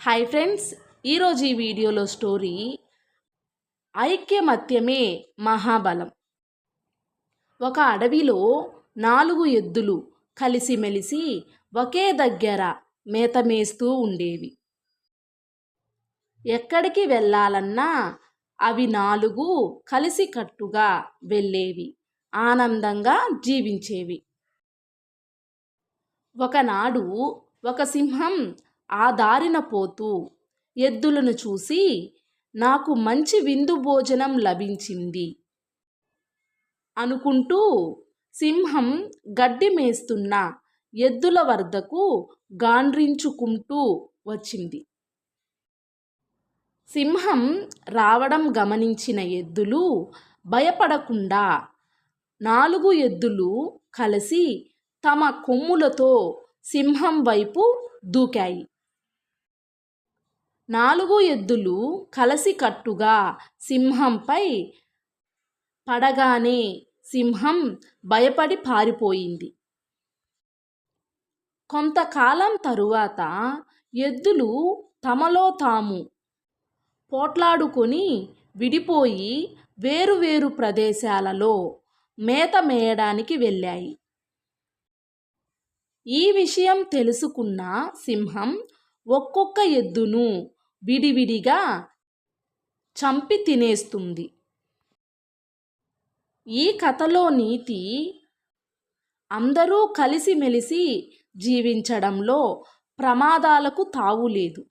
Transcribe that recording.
Hi friends ఈరోజు ఈ వీడియోలో స్టోరీ ఐక్యమత్యమే మహాబలం. ఒక అడవిలో నాలుగు ఎద్దులు కలిసిమెలిసి ఒకే దగ్గర మేత మేస్తూ ఉండేవి. ఎక్కడికి వెళ్ళాలన్నా అవి నాలుగు కలిసికట్టుగా వెళ్ళేవి. ఆనందంగా జీవించేవి. ఒకనాడు ఒక సింహం ఆ దారిన పోతూ ఎద్దులను చూసి నాకు మంచి విందు భోజనం లభించింది అనుకుంటూ సింహం గడ్డి మేస్తున్న ఎద్దుల వద్దకు గాండ్రించుకుంటూ వచ్చింది. సింహం రావడం గమనించిన ఎద్దులు భయపడకుండా నాలుగు ఎద్దులు కలిసి తమ కొమ్ములతో సింహం వైపు దూకాయి. నాలుగు ఎద్దులు కలసికట్టుగా సింహంపై పడగానే సింహం భయపడి పారిపోయింది. కొంతకాలం తరువాత ఎద్దులు తమలో తాము పోట్లాడుకొని విడిపోయి వేరువేరు ప్రదేశాలలో మేత మేయడానికి వెళ్ళాయి. ఈ విషయం తెలుసుకున్న సింహం ఒక్కొక్క ఎద్దును విడివిడిగా చంపి తినేస్తుంది. ఈ కథలో నీతి అందరూ కలిసిమెలిసి జీవించడంలో ప్రమాదాలకు తావులేదు.